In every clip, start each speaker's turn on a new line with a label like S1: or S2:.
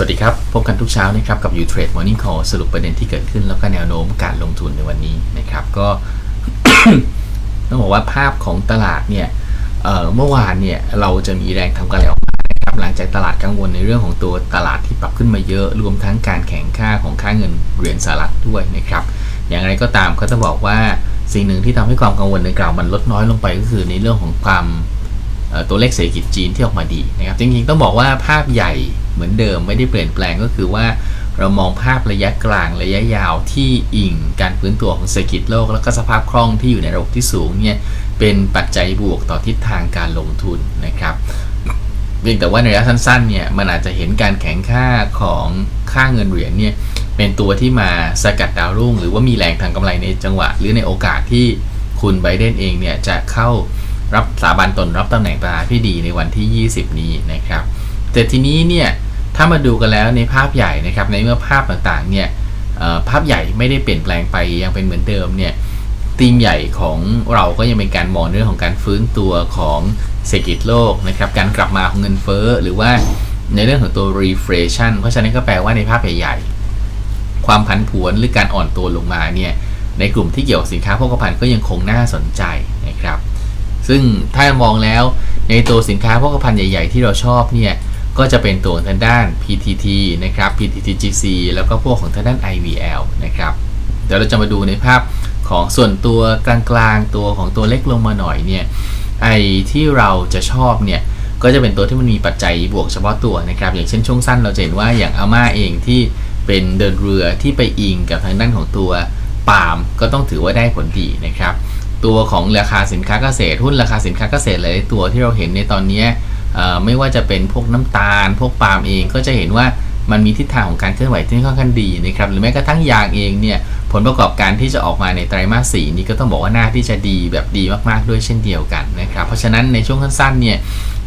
S1: วัสดีครับ พบกันทุกเช้านะครับกับ u Trade Morning Call สรุปประเด็นที่เกิดขึ้นแล้วก็แนวโน้มการลงทุนในวันนี้นะครับ ก็ต้องบอกว่าภาพของตลาดเนี่ยเเมื่อวานเนี่ยเราจะมีแรงทำกำไรออกมานะครับหลังจากตลาดกังวลในเรื่องของตัวตลาดที่ปรับขึ้นมาเยอะ รวมทั้งการแข่งค่าของค่าเงินเหรียญสหรัฐด้วยนะครับ อย่างไรก็ตามก็ต้องบอกว่าสิ่งหนึ่งที่ทำให้ความกังวลในกล่าวมันลดน้อยลงไปก็คือในเรื่องของความตัวเลขเศรษฐกิจจีนที่ออกมาดีนะครับจริงๆต้องบอกว่าภาพใหญ่ เหมือนเดิมไม่ได้เปลี่ยนแปลงก็คือว่า เรามองภาพระยะกลางระยะยาวที่อิงการฟื้นตัวของเศรษฐกิจโลก แล้วก็สภาพคล่องที่อยู่ในระดับที่สูงเนี่ยเป็นปัจจัยบวกต่อทิศทางการลงทุนนะครับเพียงแต่ว่าในระยะสั้นๆเนี่ยมันอาจจะเห็นการแข็งค่าของค่าเงินเหรียญเนี่ยเป็นตัวที่มาสกัดดาวรุ่ง หรือว่ามีแรงทางกำไรในจังหวะ หรือในโอกาสที่คุณไบเดนเองเนี่ยจะเข้ารับสาบานตนรับตำแหน่งประธานาธิบดีในวันที่ 20 นี้นะครับ แต่ทีนี้เนี่ย ถ้ามาดูกันแล้วในภาพใหญ่นะครับในเมื่อภาพต่างๆเนี่ยภาพใหญ่ไม่ได้เปลี่ยนแปลงไปยังเป็นเหมือนเดิมเนี่ยธีมใหญ่ของเราก็ยังเป็นการมองเรื่องของการฟื้นตัวของเศรษฐกิจโลกนะครับการกลับมาของเงินเฟ้อหรือว่าในเรื่องของตัว reflation เพราะฉะนั้นก็แปลว่าในภาพใหญ่ๆ ความผันผวนหรือการอ่อนตัวลงมาเนี่ยในกลุ่มที่เกี่ยวกับสินค้าโภคภัณฑ์ก็ยังคงน่าสนใจนะครับ ซึ่งถ้ามองแล้วในตัวสินค้าโภคภัณฑ์ใหญ่ ๆ ที่เราชอบเนี่ย ก็จะเป็นตัวทางด้าน PTT นะครับ PTTGC แล้วก็พวกของทางด้าน IVL นะครับ เดี๋ยวเราจะมาดูในภาพของส่วนตัวกลางๆ ตัวของตัวเล็กลงมาหน่อยเนี่ย ไอที่เราจะชอบเนี่ย ก็จะเป็นตัวที่มันมีปัจจัยบวกเฉพาะตัวนะครับ อย่างเช่นช่วงสั้นเราจะเห็นว่าอย่างอาม่าเองที่เป็นเดินเรือที่ไปอิงกับทางด้านของตัวปาล์มก็ต้องถือว่าได้ผลดีนะครับ ตัวของราคาสินค้าเกษตรหุ้นราคาสินค้าเกษตรหลายตัวที่เราเห็นในตอนนี้ ไม่ว่าจะเป็นพวกน้ำตาล พวกปาล์มเองก็จะเห็นว่ามันมีทิศทางของการเคลื่อนไหวที่ค่อนข้างดีนะครับหรือแม้กระทั่งยางเองเนี่ยผลประกอบการที่จะออกมาในไตรมาสสี่นี้ก็ต้องบอกว่าน่าที่จะดีแบบดีมากๆด้วยเช่นเดียวกันนะครับเพราะฉะนั้นในช่วงสั้นๆเนี่ย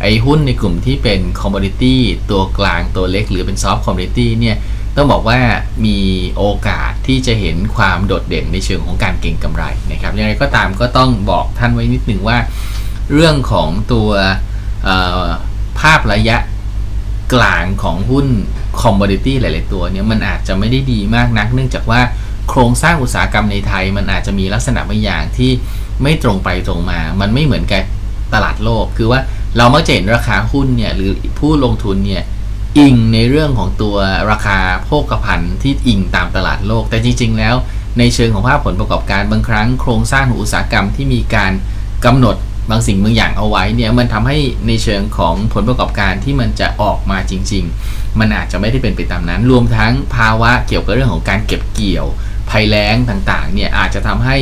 S1: ไอ้หุ้นในกลุ่มที่เป็นคอมม o ดิตี้ตัวกลางตัวเล็ก หรือเป็นซอฟต์คอมม o ดิตี้เนี่ยต้องบอกว่ามีโอกาสที่จะเห็นความโดดเด่นในเชิงของการเก็งกำไรนะครับยังไงก็ตามก็ต้องบอกท่านไว้นิดหนึ่งว่า เรื่องของตัว ภาพระยะกลางของหุ้นคอมม o ดิตี้หลาย ๆ ตัวเนี่ยมันอาจจะไม่ได้ดีมากนัก เนื่องจากว่าโครงสร้างอุตสาหกรรมในไทย มันอาจจะมีลักษณะบางอย่างที่ไม่ตรงไปตรงมา มันไม่เหมือนกับตลาดโลก คือว่าเรามักจะเห็นราคาหุ้นเนี่ยหรือผู้ลงทุนเนี่ยอิงในเรื่องของตัวราคาโภคภัณฑ์ที่อิงตามตลาดโลก แต่จริง ๆ แล้วในเชิงของภาพผลประกอบการบางครั้งโครงสร้างของอุตสาหกรรมที่มีการกำหนด บางสิ่งบางอย่างเอาไว้เนี่ยมันทำให้ในเชิงของผลประกอบการที่มันจะออกมาจริง ๆ มันอาจจะไม่ได้เป็นไปตามนั้น รวมทั้งภาวะเกี่ยวกับเรื่องของการเก็บเกี่ยวภัยแล้งต่างๆเนี่ยอาจจะทำให้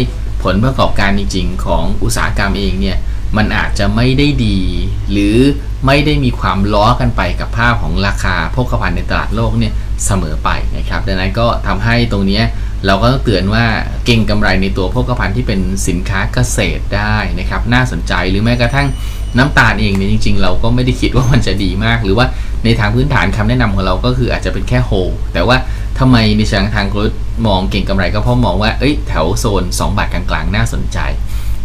S1: ผลประกอบการจริง ๆ ของอุตสาหกรรมเองเนี่ยมันอาจจะไม่ได้ดี หรือไม่ได้มีความล้อกันไปกับภาพของราคาโภคภัณฑ์ในตลาดโลกเนี่ยเสมอไปนะครับดังนั้นก็ทำให้ตรงนี้ เราก็เตือนว่าเก่งกำไรในตัวโภคภัณฑ์ที่เป็นสินค้าเกษตรได้นะครับ น่าสนใจหรือแม้กระทั่งน้ำตาลเองเนี่ยจริง ๆ เราก็ไม่ได้คิดว่ามันจะดีมาก หรือว่าในทางพื้นฐานคำแนะนำของเราก็คืออาจจะเป็นแค่โฮแต่ว่าทำไมในเชิงทางกลยุทธ์มองเก่งกำไรก็เพราะมองว่าเอ้ยแถวโซน 2 บาทกลางๆ น่าสนใจ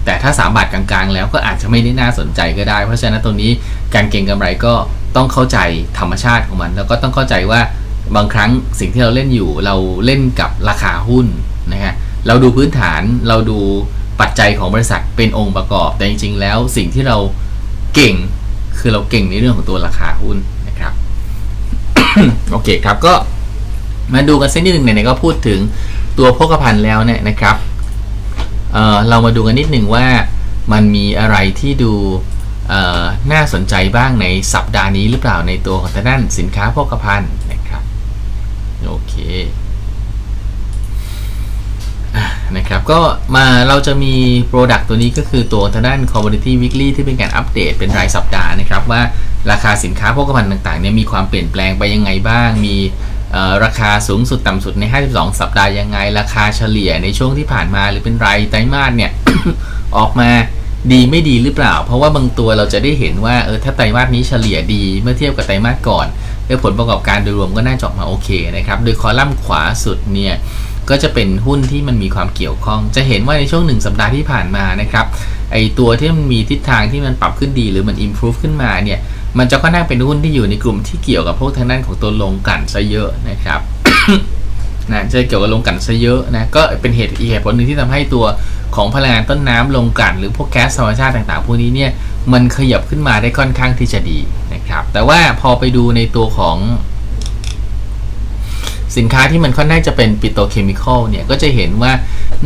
S1: แต่ถ้า 3 บาทกลางๆ แล้วก็อาจจะไม่ได้น่าสนใจก็ได้ เพราะฉะนั้นตรงนี้การเก็งกำไรก็ต้องเข้าใจธรรมชาติของมัน แล้วก็ต้องเข้าใจว่า บางครั้งสิ่งที่เราเล่นอยู่เราเล่นกับราคาหุ้นนะฮะเราดูพื้นฐานเราดูปัจจัยของบริษัทเป็นองค์ประกอบ แต่จริงๆ แล้วสิ่งที่เราเก่งคือเราเก่งในเรื่องของตัวราคาหุ้นนะครับ โอเคครับก็มาดูกันสักนิดหนึ่งไหนๆก็พูดถึงตัวโภคภัณฑ์แล้วเนี่ยนะครับเออเรามาดูกันนิดหนึ่งว่ามันมีอะไรที่ดูน่าสนใจบ้างในสัปดาห์นี้หรือเปล่าในตัวของทางด้านสินค้าโภคภัณฑ์นะครับ โอเคนะครับก็มาเราจะมี Product ตัวนี้ก็คือตัวทางด้าน Commodity Weekly ที่เป็นการอัปเดตเป็นรายสัปดาห์นะครับ ว่าราคาสินค้าโภคภัณฑ์ต่างๆเนี่ยมีความเปลี่ยนแปลงไปยังไงบ้าง มีราคาสูงสุดต่ำสุดใน 52 สัปดาห์ยังไง ราคาเฉลี่ยในช่วงที่ผ่านมาหรือเป็นรายไตรมาสเนี่ย ออกมาดีไม่ดีหรือเปล่า เพราะว่าบางตัวเราจะได้เห็นว่าเออถ้าไตรมาสนี้เฉลี่ยดีเมื่อเทียบกับไตรมาสก่อน โดยผลประกอบการโดยรวมก็น่าจะออกมาโอเคนะครับ โดยคอลัมน์ขวาสุดเนี่ยก็จะเป็นหุ้นที่มันมีความเกี่ยวข้อง จะเห็นว่าในช่วงหนึ่งสัปดาห์ที่ผ่านมานะครับไอตัวที่มันมีทิศทางที่มันปรับขึ้นดีหรือมัน improve ขึ้นมาเนี่ยมันจะค่อนข้างเป็นหุ้นที่อยู่ในกลุ่มที่เกี่ยวกับพวกทางด้านของตัวลงกันซะเยอะนะครับนะจะเกี่ยวกับลงกันซะเยอะนะก็เป็นเหตุอีกเหตุผลหนึ่งที่ทำให้ตัวของพลังงานต้นน้ำลงกันหรือพวกแก๊สธรรมชาติต่างๆ พวกนี้เนี่ยมันขยับขึ้นมาได้ค่อนข้างที่จะดี ครับแต่ว่าพอไปดูในตัวของสินค้าที่มันค่อนข้างจะเป็นปิโตเคมีคอลเนี่ย ก็จะเห็นว่า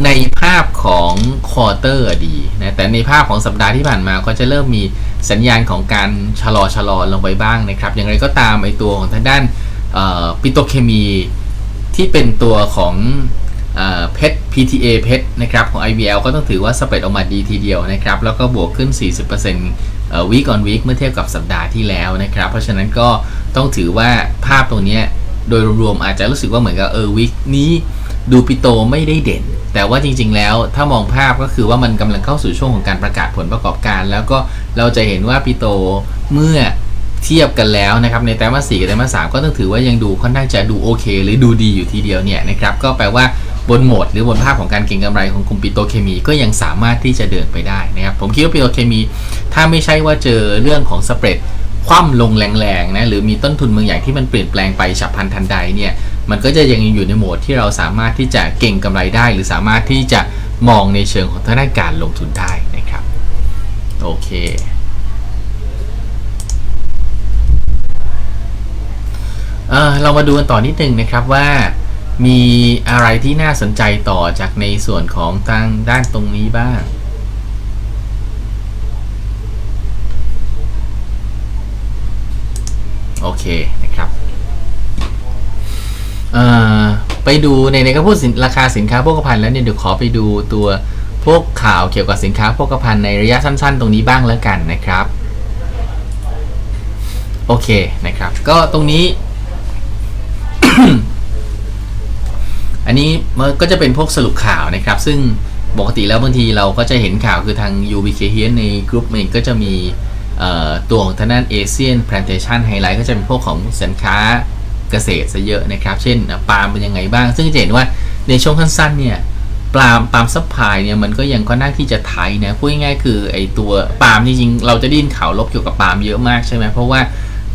S1: ในภาพของควอเตอร์ดีนะแต่ในภาพของสัปดาห์ที่ผ่านมาก็จะเริ่มมีสัญญาณของการชะลอชะลอลงไปบ้างนะครับ อย่างไรก็ตามไอตัวของทางด้านปิโตเคมีที่เป็นตัวของเพชร PTA เพชรนะครับของ IVL ก็ต้องถือว่าสเปรดออกมาดีทีเดียวนะครับ แล้วก็บวกขึ้น 40% วีคออนวีคเมื่อเทียบกับสัปดาห์ที่แล้วนะครับ เพราะฉะนั้นก็ต้องถือว่าภาพตรงนี้โดยรวมๆอาจจะรู้สึกว่าเหมือนกับเออวิกนี้ดูปิโตไม่ได้เด่น แต่ว่าจริง ๆ แล้วถ้ามองภาพก็คือว่ามันกำลังเข้าสู่ช่วงของการประกาศผลประกอบการ แล้วก็เราจะเห็นว่าปิโตเมื่อเทียบกันแล้วนะครับในไตรมาสสี่กับไตรมาสสามก็ต้องถือว่ายังดูค่อนข้างจะดูโอเค หรือดูดีอยู่ทีเดียวเนี่ยนะครับก็แปลว่า บนโหมดหรือบนภาพของการเก็งกำไรของกลุ่มปิโตเคมี ก็ยังสามารถที่จะเดินไปได้นะครับ ผมคิดว่าปิโตเคมี ถ้าไม่ใช่ว่าเจอเรื่องของสเปรดคว่ำลงแรงๆนะหรือมีต้นทุนบางอย่างที่มันเปลี่ยนแปลงไปฉับพลันทันใดเนี่ยมันก็จะยังอยู่ในโหมดที่เราสามารถที่จะเก่งกำไรได้ หรือสามารถที่จะมองในเชิงของทางด้านการลงทุนได้นะครับโอเคเเรามาดูกันต่อนิดนึงนะครับว่า มีอะไรที่น่าสนใจต่อจากในส่วนของทางด้านตรงนี้บ้าง โอเคนะครับไปดูในในก็พูดราคาสินค้าโภคภัณฑ์แล้วเนี่ยเดี๋ยวขอไปดูตัวพวกข่าวเกี่ยวกับสินค้าโภคภัณฑ์ในระยะสั้น ๆ ตรงนี้บ้างแล้วกันนะครับ โอเคนะครับ ก็ตรงนี้ อันนี้มันก็จะเป็นพวกสรุปข่าวนะครับ ซึ่งปกติแล้วบางทีเราก็จะเห็นข่าวคือทาง UBK เฮียนในกลุ่มเองก็จะมีตัวของทางด้านเอเชียนแพลนเทชันไฮไลท์ก็จะเป็นพวกของสินค้าเกษตรซะเยอะนะครับ เช่นปาล์มเป็นยังไงบ้าง ซึ่งจะเห็นว่าในช่วงสั้นๆเนี่ยปาล์มปาล์มซัพพลายเนี่ยมันก็ยังค่อนข้าที่จะไทยนะพูดง่ายๆคือไอตัวปาล์มจริงๆเราจะดิ้นข่าวลบเกี่ยวกับปาล์มเยอะมากใช่ไหมเพราะว่า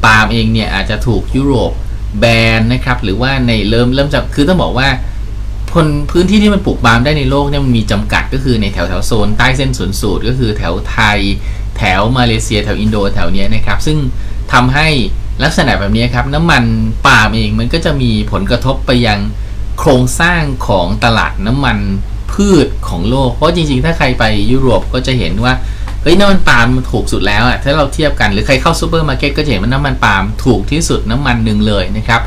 S1: ปาล์มเองเนี่ยอาจจะถูกยุโรปแบนนะครับหรือว่าในเริ่มเริ่มจากคือต้องบอกว่า คนพื้นที่ที่มันปลูกปาล์มได้ในโลกเนี่ยมันมีจำกัดก็คือในแถวแถวโซนใต้เส้นศูนย์สูตรก็คือแถวไทย แถวมาเลเซียแถวอินโดแถวนี้นะครับ ซึ่งทำให้ลักษณะแบบนี้ครับน้ำมันปาล์มเองมันก็จะมีผลกระทบไปยังโครงสร้างของตลาดน้ำมันพืชของโลก เพราะจริงๆ ถ้าใครไปยุโรปก็จะเห็นว่าเฮ้ยน้ำมันปาล์มมันถูกสุดแล้วอะถ้าเราเทียบกันหรือใครเข้าซูเปอร์มาร์เก็ตก็จะเห็นว่าน้ำมันปาล์มถูกที่สุดน้ำมันหนึ่งเลยนะครับ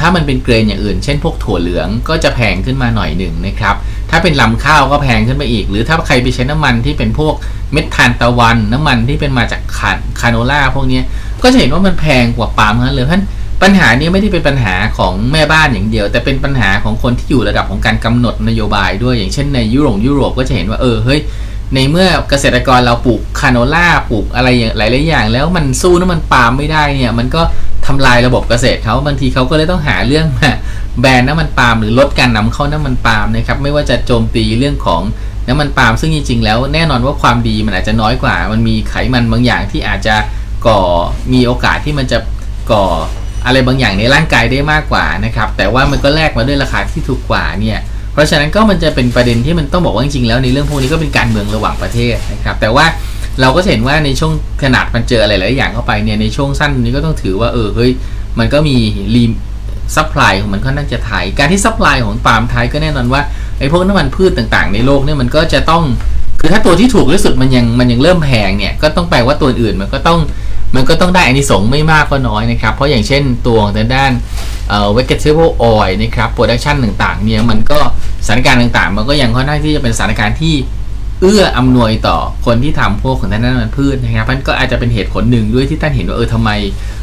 S1: ถ้ามันเป็นเกรนอย่างอื่น เช่นพวกถั่วเหลืองก็จะแพงขึ้นมาหน่อยหนึ่งนะครับ ถ้าเป็นลำข้าวก็แพงขึ้นไปอีก หรือถ้าใครไปใช้น้ำมันที่เป็นพวกเม็ดทานตะวัน น้ำมันที่เป็นมาจากคาโนล่าพวกนี้ก็จะเห็นว่ามันแพงกว่าปาล์มนั้นเลยท่านปัญหานี้ไม่ได้เป็นปัญหาของแม่บ้านอย่างเดียว แต่เป็นปัญหาของคนที่อยู่ระดับของการกำหนดนโยบายด้วยอย่างเช่นในยุโรปยุโรปก็จะเห็นว่าเออเฮ้ยในเมื่อเกษตรกรเราปลูกคาโนล่าปลูกอะไรหลายๆอย่าง แล้วมันสู้น้ำมันปาล์มไม่ได้เนี่ย มันก็ ทำลายระบบเกษตรเขาบางทีเขาก็เลยต้องหาเรื่องมาแบนน้ำมันปาล์มหรือลดการนำเข้าน้ำมันปาล์มนะครับไม่ว่าจะโจมตีเรื่องของน้ำมันปาล์มซึ่งจริงๆแล้วแน่นอนว่าความดีมันอาจจะน้อยกว่า มันมีไขมันบางอย่างที่อาจจะก่อมีโอกาสที่มันจะก่ออะไรบางอย่างในร่างกายได้มากกว่านะครับแต่ว่ามันก็แลกมาด้วยราคาที่ถูกกว่าเนี่ยเพราะฉะนั้นก็มันจะเป็นประเด็นที่มันต้องบอกว่าจริงๆแล้วในเรื่องพวกนี้ก็เป็นการเมืองระหว่างประเทศนะครับแต่ว่า เราก็เห็นว่าในช่วงขนาดมันเจออะไรหลายอย่างเข้าไปเนี่ยในช่วงสั้นนี้ก็ต้องถือว่าเออเฮ้ยมันก็มีรีซัพพลายของมันค่อนข้างจะไทยการที่ซัพพลายของปาล์มไทยก็แน่นอนว่าไอ้พวกน้ำมันพืชต่างๆ ในโลกเนี่ยมันก็จะต้องคือถ้าตัวที่ถูกที่สุดมันยังมันยังเริ่มแพงเนี่ยก็ต้องแปลว่าตัวอื่นมันก็ต้องมันก็ต้องได้อานิสงส์ไม่มากก็น้อยนะครับ เพราะอย่างเช่นตัวทางด้านเอ่อ vegetable oil นะครับ production ต่างๆ เนี่ย มันก็สถานการณ์ต่างๆ มันก็ยังค่อนข้างที่จะเป็นสถานการณ์ที่ เอื้ออำนวยต่อคนที่ทำพวกของทางด้านมันพืชนะครับมันก็อาจจะเป็นเหตุผลหนึ่งด้วยที่ท่านเห็นว่าเออทำไม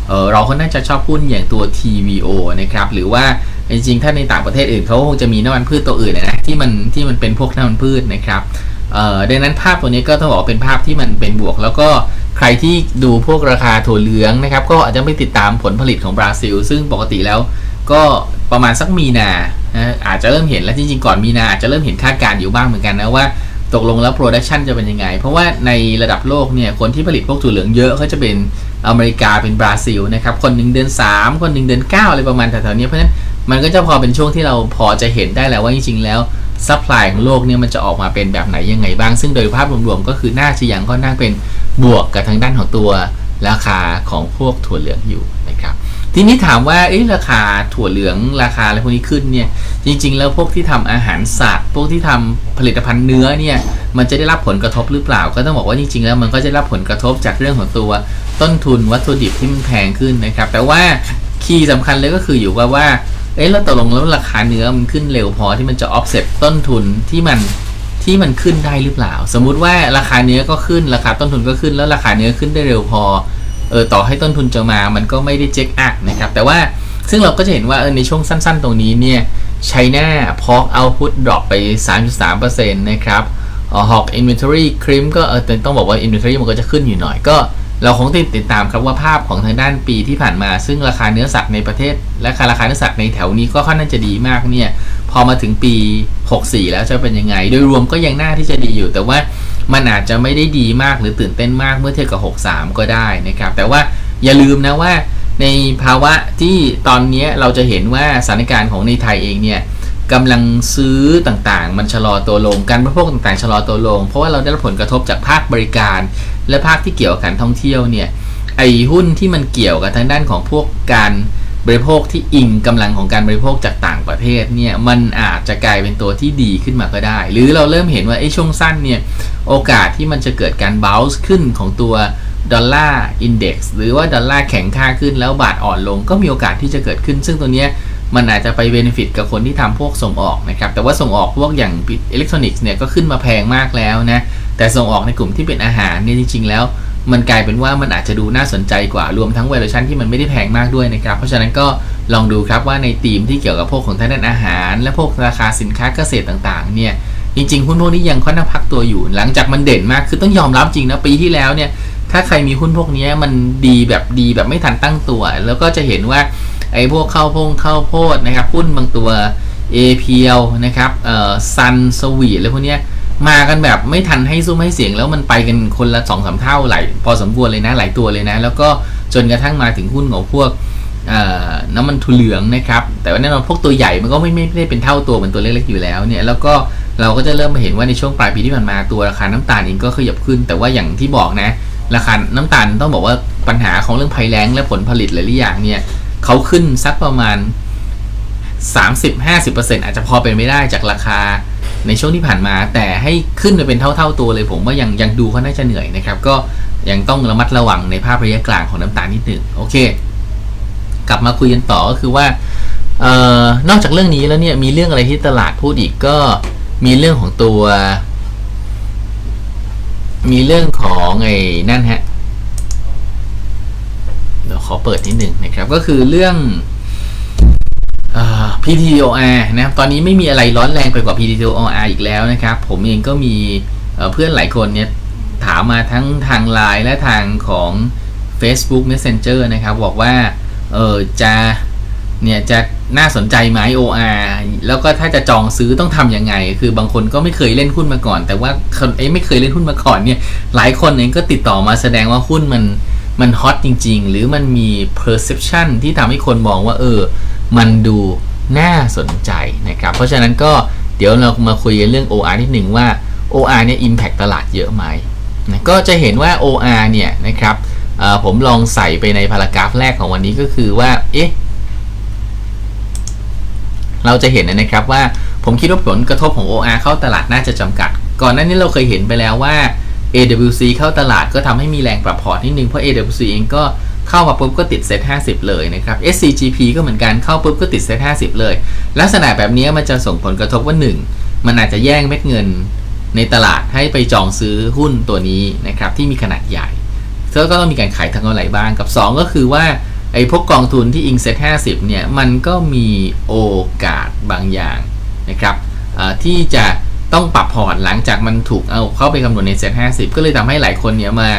S1: เออเราค่อนข้าจะชอบหุ้นอย่างตัว TVO นะครับหรือว่าจริงๆ ถ้าในต่างประเทศอื่นเขาคงจะมีน้ำมันพืชตัวอื่นนะที่มันที่มันเป็นพวกน้ำมันพืชนะครับเอ่อดังนั้นภาพตัวนี้ก็ต้องบอกเป็นภาพที่มันเป็นบวก แล้วก็ใครที่ดูพวกราคาถั่วเหลืองนะครับ ก็อาจจะไม่ติดตามผลผลิตของบราซิล ซึ่งปกติแล้วก็ประมาณสักมีนาอาจจะเริ่มเห็นแล้วจริงๆก่อนมีนาอาจจะเริ่มเห็นคาดการณ์อยู่บ้างเหมือนกันนะว่า ตกลงแล้วโปรดักชันจะเป็นยังไง เพราะว่าในระดับโลกเนี่ยคนที่ผลิตพวกถั่วเหลืองเยอะก็จะเป็นอเมริกาเป็นบราซิลนะครับ คนหนึ่งเดือน 3 คนหนึ่งเดือน9อะไรประมาณแถวๆนี้เพราะฉะนั้นมันก็จะพอเป็นช่วงที่เราพอจะเห็นได้แล้วว่าจริงๆแล้วซัพพลายของโลกเนี่ยมันจะออกมาเป็นแบบไหนยังไงบ้าง ซึ่งโดยภาพรวมๆก็คือน่าจะยังก็น่าเป็นบวกกับทางด้านของตัวราคาของพวกถั่วเหลืองอยู่นะครับ ทีนี้ถามว่าเอ๊ะราคาถั่วเหลืองราคาอะไรพวกนี้ขึ้นเนี่ย จริง ๆ แล้วพวกที่ทำอาหารสัตว์ พวกที่ทำผลิตภัณฑ์เนื้อเนี่ย มันจะได้รับผลกระทบหรือเปล่า ก็ต้องบอกว่าจริง ๆ แล้วมันก็จะได้รับผลกระทบจากเรื่องของตัวต้นทุนวัตถุดิบที่มันแพงขึ้นนะครับ แต่ว่าคีย์สำคัญเลยก็คืออยู่ว่าว่า เอ๊ะแล้วตกลงแล้วราคาเนื้อมันขึ้นเร็วพอที่มันจะ offset ต้นทุนที่มันที่มันขึ้นได้หรือเปล่า สมมุติว่าราคาเนื้อก็ขึ้น ราคาต้นทุนก็ขึ้น แล้วราคาเนื้อขึ้นได้เร็วพอ เออต่อให้ต้นทุนจะมามันก็ไม่ได้เจ๊กอักนะครับแต่ว่าซึ่งเราก็จะเห็นว่าเออในช่วงสั้นๆ ตรงนี้เนี่ยไชน่าพอกเอาพุตดรอปไป 3.3%นะครับฮอกอินเวนทอรี่คริมก็เออต้องบอกว่าอินเวนทอรี่มันก็จะขึ้นอยู่หน่อยก็ เราคงติดติดตามครับว่าภาพของทางด้านปีที่ผ่านมา ซึ่งราคาเนื้อสัตว์ในประเทศ และราคาเนื้อสัตว์ในแถวนี้ก็ค่อนข้างจะดีมากเนี่ยพอมาถึงปี 64 แล้วจะเป็นยังไง โดยรวมก็ยังน่าที่จะดีอยู่แต่ว่า มันอาจจะไม่ได้ดีมากหรือตื่นเต้นมากเมื่อเทียบกับ 63 ก็ได้นะครับ แต่ว่าอย่าลืมนะว่าในภาวะที่ตอนนี้เราจะเห็นว่าสถานการณ์ของในไทยเองเนี่ยกำลังซื้อต่างๆ มันชะลอตัวลง การบริโภคต่างๆชะลอตัวลง เพราะว่าเราได้รับผลกระทบจากภาคบริการ และภาคที่เกี่ยวกับการท่องเที่ยวเนี่ยไอหุ้นที่มันเกี่ยวกับทางด้านของพวกการ บริโภคที่อิงกำลังของการบริโภคจากต่างประเทศเนี่ยมันอาจจะกลายเป็นตัวที่ดีขึ้นมาก็ได้ หรือเราเริ่มเห็นว่าไอ้ช่วงสั้นเนี่ยโอกาสที่มันจะเกิดการ bounce ขึ้นของตัวดอลลาร์อินเด็กซ์หรือว่าดอลลาร์แข็งค่าขึ้นแล้วบาทอ่อนลงก็มีโอกาสที่จะเกิดขึ้น ซึ่งตัวเนี้ยมันอาจจะไปเบนฟิตกับคนที่ทำพวกส่งออกนะครับ แต่ว่าส่งออกพวกอย่างอิเล็กทรอนิกส์เนี่ยก็ขึ้นมาแพงมากแล้วนะ แต่ส่งออกในกลุ่มที่เป็นอาหารเนี่ยจริง ๆ แล้ว มันกลายเป็นว่ามันอาจจะดูน่าสนใจกว่ารวมทั้งเวอร์ชันที่มันไม่ได้แพงมากด้วยนะครับ เพราะฉะนั้นก็ลองดูครับว่าในธีมที่เกี่ยวกับพวกของทางด้านอาหาร และพวกราคาสินค้าเกษตรต่างๆเนี่ยจริงๆหุ้นพวกนี้ยังค่อนข้างพักตัวอยู่ หลังจากมันเด่นมากคือต้องยอมรับจริงนะปีที่แล้วเนี่ยถ้าใครมีหุ้นพวกนี้มันดีแบบดีแบบไม่ทันตั้งตัว แล้วก็จะเห็นว่าไอ้พวกข้าวโพงข้าวโพดนะครับหุ้นบางตัว APL นะครับเอ่อซันสวีทอะไรพวกเนี้ย มากันแบบไม่ทันให้ซุ้มให้เสียง แล้วมันไปกันคนละสองสามเท่าหลายพอสมควรเลยนะหลายตัวเลยนะ แล้วก็จนกระทั่งมาถึงหุ้นของพวกน้ำมันทุเหลืองนะครับ แต่ว่าแน่นอนพวกตัวใหญ่มันก็ไม่ไม่ได้เป็นเท่าตัวเหมือนตัวเล็กๆอยู่แล้วเนี่ย แล้วก็เราก็จะเริ่มมาเห็นว่าในช่วงปลายปีที่ผ่านมาตัวราคาน้ำตาลเองก็ขยับขึ้น แต่ว่าอย่างที่บอกนะ ราคาน้ำตาลต้องบอกว่าปัญหาของเรื่องภัยแล้งและผลผลิตหลายๆอย่างเนี่ยเขาขึ้นสักประมาณ 30-50%อาจจะพอเป็นไม่ได้จากราคา ในช่วงที่ผ่านมา แต่ให้ขึ้นไปเป็นเท่า ๆตัวเลย ผมว่ายังยังดูเขาน่าจะเหนื่อยนะครับ ก็ยังต้องระมัดระวังในภาพระยะกลางของน้ำตาลนิดหนึ่งโอเค กลับมาคุยกันต่อก็คือว่าออนอกจากเรื่องนี้แล้วเนี่ยมีเรื่องอะไรที่ตลาดพูดอีกก็มีเรื่องของตัว มีเรื่องของไอ้นั่นฮะเดี๋ยวขอเปิดนิดหนึ่งนะครับ ก็คือเรื่อง PTOR นะครับ ตอนนี้ไม่มีอะไรร้อนแรงไปกว่า PTOR อีกแล้วนะครับ ผมเองก็มีเพื่อนหลายคนเนี่ยถามมาทั้งทางไลน์และทางของ Facebook Messenger นะครับ บอกว่า เออจะเนี่ยจะน่าสนใจไหม OR แล้วก็ถ้าจะจองซื้อต้องทำยังไง คือบางคนก็ไม่เคยเล่นหุ้นมาก่อน แต่ว่าเอ้ไม่เคยเล่นหุ้นมาก่อนเนี่ย หลายคนเองก็ติดต่อมาแสดงว่าหุ้นมันมันฮอตจริง ๆ หรือมันมี perception ที่ทำให้คนมองว่าเออ มันดูน่าสนใจนะครับ เพราะฉะนั้นก็เดี๋ยวเรามาคุยกันเรื่อง OR นิดหนึ่งว่า OR เนี่ย impact ตลาดเยอะไหมนะก็จะเห็นว่า OR เนี่ยนะครับผมลองใส่ไปในพารากราฟแรกของวันนี้ก็คือว่า เอ๊ะ เราจะเห็นนะครับว่าผมคิดว่าผลกระทบของ OR เข้าตลาดน่าจะจำกัด ก่อนหน้านี้เราเคยเห็นไปแล้วว่า AWC เข้าตลาดก็ทำให้มีแรงปรับพอร์ตนิดนึง เพราะ AWC เองก็ เข้ามาปุ๊บก็ติดเซต50 เลยนะครับ SCGP ก็เหมือนกันเข้าปุ๊บก็ติดเซต50 เลย ลักษณะแบบนี้มันจะส่งผลกระทบว่า 1 มันอาจจะแย่งเม็ดเงินในตลาดให้ไปจองซื้อหุ้นตัวนี้นะครับที่มีขนาดใหญ่แล้วก็ต้องมีการขายทางกำไรบ้างกับ 2 ก็คือว่าไอ้พวกกองทุนที่อิงเซต50 เนี่ย มันก็มีโอกาสบางอย่างนะครับที่จะต้องปรับพอร์ตหลังจากมันถูกเอาเข้าไปคำนวณในเซต50 ก็เลยทำให้หลายคนเนี่ยมา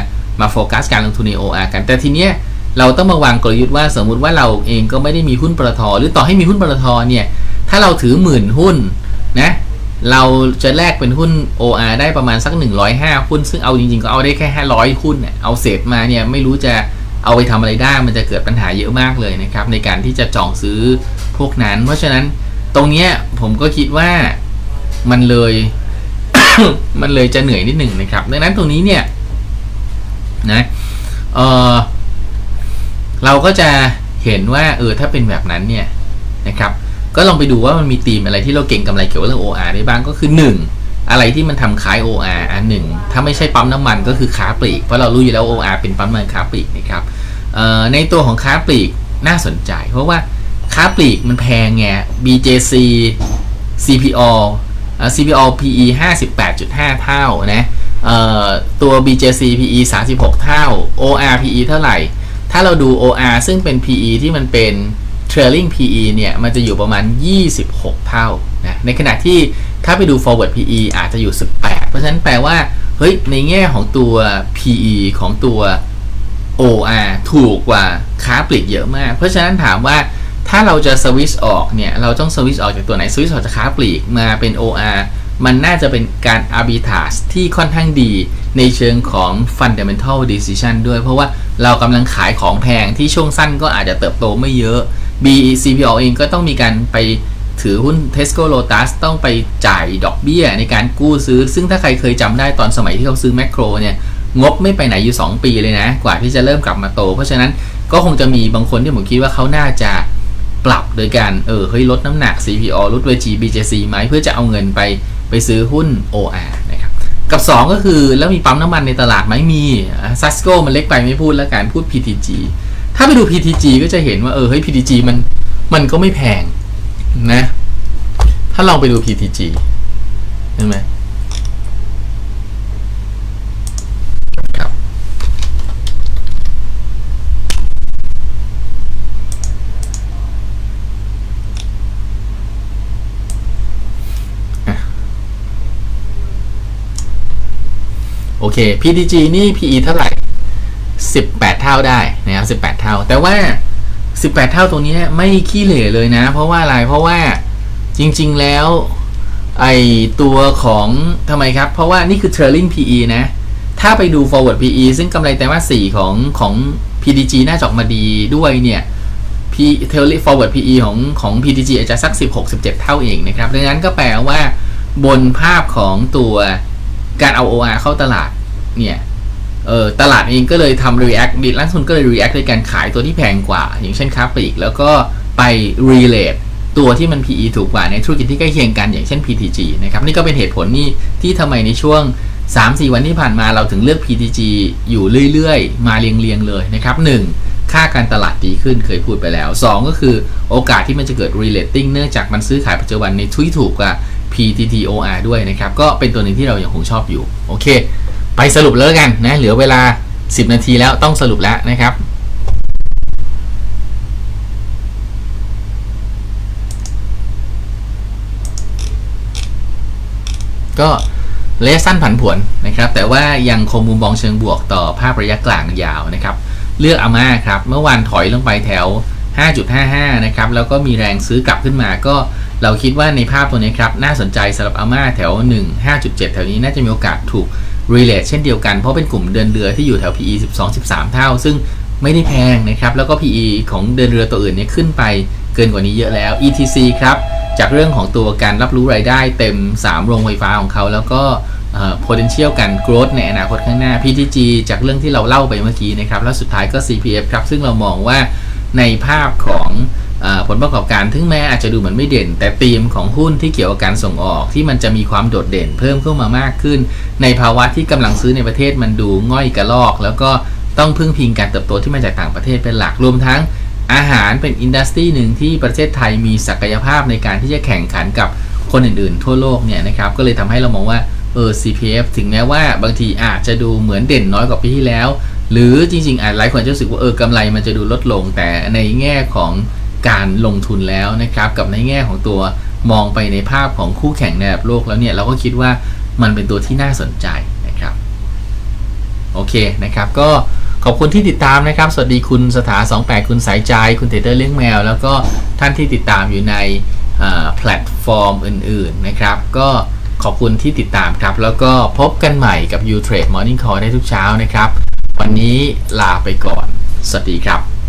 S1: มาโฟกัสการลงทุนใน OR กันแต่ทีเนี้ย เราต้องมาวางกลยุทธ์ว่าสมมุติว่าเราเองก็ไม่ได้มีหุ้นปตทหรือต่อให้มีหุ้นปตทเนี่ย ถ้าเราถือหมื่นหุ้นนะเราจะแลกเป็นหุ้น OR ได้ประมาณสัก 105 หุ้น ซึ่งเอาจริงๆ ก็เอาได้แค่ 500 หุ้นเนี่ยเอาเศษมาเนี่ยไม่รู้จะเอาไปทำอะไรได้ มันจะเกิดปัญหาเยอะมากเลยนะครับ ในการที่จะจองซื้อพวกนั้น เพราะฉะนั้นตรงเนี้ยผมก็คิดว่ามันเลย มันเลยจะเหนื่อยนิดหนึ่งนะครับ ดังนั้นตรงนี้เนี่ยนะเออ เราก็จะเห็นว่าเออถ้าเป็นแบบนั้นเนี่ยนะครับก็ลองไปดูว่ามันมีธีมอะไรที่เราเก่งกำไรเกี่ยวกับเรื่อง OR ได้บ้างก็คือ 1 อะไรที่มันทำคล้าย OR อันหนึ่งถ้าไม่ใช่ปั๊มน้ำมันก็คือค้าปลีกเพราะเรารู้อยู่แล้ว OR เป็นปั๊มน้ำมันค้าปลีกนะครับในตัวของค้าปลีกน่าสนใจ เพราะว่าค้าปลีกมันแพงไง BJC CPO CPO PE 58.5 เท่านะตัว BJC PE 36 เท่า OR PE เท่าไหร่ ถ้าเราดู OR ซึ่งเป็น PE ที่มันเป็น trailing PE เนี่ยมันจะอยู่ประมาณ 26 เท่านะในขณะที่ถ้าไปดู forward PE อาจจะอยู่ 18 เพราะฉะนั้นแปลว่าเฮ้ยในแง่ของตัว PE ของตัว OR ถูกกว่าค้าปลีกเยอะมาก เพราะฉะนั้นถามว่าถ้าเราจะสวิชออกเนี่ยเราต้องสวิชออกจากตัวไหนสวิชออกจากค้าปลีกมาเป็น OR มันน่าจะเป็นการ arbitrage ที่ค่อนข้างดีในเชิงของ fundamental decision ด้วย เพราะว่าเรากำลังขายของแพงที่ช่วงสั้นก็อาจจะเติบโตไม่เยอะ BCPO เองก็ต้องมีการไปถือหุ้น Tesco Lotus ต้องไปจ่ายดอกเบี้ยในการกู้ซื้อ ซึ่งถ้าใครเคยจำได้ตอนสมัยที่เขาซื้อแมคโครเนี่ย งบไม่ไปไหนอยู่ 2 ปีเลยนะ กว่าที่จะเริ่มกลับมาโต เพราะฉะนั้นก็คงจะมีบางคนที่ผมคิดว่าเขาน่าจะปรับโดยการเออเฮ้ยลดน้ำหนัก CPO ลด VG BJC ไหมเพื่อจะเอาเงินไป ไปซื้อหุ้น OR นะครับกับ 2 ก็คือแล้วมีปั๊มน้ำมันในตลาดไหมมีซัสโกมันเล็กไปไม่พูดแล้วกันพูด PTG ถ้าไปดู PTG ก็จะเห็นว่าเออเฮ้ย PTG มันมันก็ไม่แพงนะ ถ้าลองไปดู PTG ใช่ไหม เค PTG นี่ PE เท่าไหร่ 18 เท่าได้นะครับ18 เท่า แต่ว่า 18 เท่าตรงนี้ไม่ขี้เหร่เลยนะ เพราะว่าอะไร เพราะว่าจริง ๆ แล้ว ไอตัวของทำไมครับ เพราะว่านี่คือ trailing PE นะ ถ้าไปดู forward PE ซึ่งกำไรไตรมา4ของของ PTG น่าจะออกมาดีด้วยเนี่ย P trailing forward PE ของของ PTG อาจจะสัก 16-17 เท่าเองนะครับ ดังนั้นก็แปลว่าบนภาพของตัวการเอา OR เข้าตลาด เนี่ยเออตลาดเองก็เลยทำ react ดิลันทุนก็เลย react ด้วยการขายตัวที่แพงกว่า อย่างเช่นค้าปลีกแล้วก็ไป relate ตัวที่มัน PE ถูกกว่าในธุรกิจที่ใกล้เคียงกันอย่างเช่น PTG นะครับนี่ก็เป็นเหตุผลนี่ที่ทำไมในช่วง 3-4 วันที่ผ่านมาเราถึงเลือก PTG อยู่เรื่อยๆ มาเรียงๆเลยนะครับ 1. ค่าการตลาดดีขึ้นเคยพูดไปแล้ว 2 ก็คือโอกาสที่มันจะเกิด relating เนื่องจากมันซื้อขายปัจจุบันในทุยถูกกว่า PTTOR ด้วยนะครับ ก็เป็นตัวหนึ่งที่เรายังคงชอบอยู่ โอเค ไปสรุปแล้วกันนะเหลือเวลา 10 นาทีแล้วต้องสรุปแล้วนะครับ ก็ระยะสั้นผันผวนนะครับ แต่ว่ายังคงมุมมองเชิงบวกต่อภาพระยะกลางยาวนะครับ เลือกอาม่าครับ เมื่อวานถอยลงไปแถว 5.55 นะครับ แล้วก็มีแรงซื้อกลับขึ้นมาก็เราคิดว่าในภาพตัวนี้ครับ น่าสนใจสำหรับอาม่าแถว 1 5.7 แถวนี้น่าจะมีโอกาสถูก relate เช่นเดียวกัน เพราะเป็นกลุ่มเดินเรือที่อยู่แถว PE 12-13 เท่า ซึ่งไม่ได้แพงนะครับ แล้วก็ PE ของเดินเรือตัวอื่นเนี่ยขึ้นไปเกินกว่านี้เยอะแล้ว ETC ครับ จากเรื่องของตัวการรับรู้รายได้เต็ม 3 โรงไฟฟ้าของเขา แล้วก็ potential การ growth ในอนาคตข้างหน้า PTG จากเรื่องที่เราเล่าไปเมื่อกี้นะครับ แล้วสุดท้ายก็ CPF ครับ ซึ่งเรามองว่าในภาพของ ผลประกอบการถึงแม้อาจจะดูเหมือนไม่เด่น แต่ธีมของหุ้นที่เกี่ยวกับการส่งออกที่มันจะมีความโดดเด่นเพิ่มขึ้นมามากขึ้น ในภาวะที่กำลังซื้อในประเทศมันดูง่อยกระลอก แล้วก็ต้องพึ่งพิงการเติบโตที่มาจากต่างประเทศเป็นหลักรวมทั้งอาหารเป็นอินดัสทรีหนึ่งที่ประเทศไทยมีศักยภาพในการที่จะแข่งขันกับคนอื่นๆ ทั่วโลกเนี่ยนะครับก็เลยทำให้เรามองว่าเออ CPF ถึงแม้ว่าบางทีอาจจะดูเหมือนเด่นน้อยกว่าปีที่แล้ว หรือจริงๆอาจหลายคนจะรู้สึกว่าเออกำไรมันจะดูลดลงแต่ในแง่ของ การลงทุนแล้วนะครับ กับในแง่ของตัวมองไปในภาพของคู่แข่งในระดับโลกแล้วเนี่ยเราก็คิดว่ามันเป็นตัวที่น่าสนใจนะครับ โอเคนะครับ ก็ขอบคุณที่ติดตามนะครับ สวัสดีคุณสถา 28 คุณสายใจ คุณเทเตอร์เลี้ยงแมว แล้วก็ท่านที่ติดตามอยู่ในแพลตฟอร์มอื่น ๆ นะครับ ก็ขอบคุณที่ติดตามครับ แล้วก็พบกันใหม่กับ U Trade Morning Call ได้ทุกเช้านะครับ วันนี้ลาไปก่อน สวัสดีครับ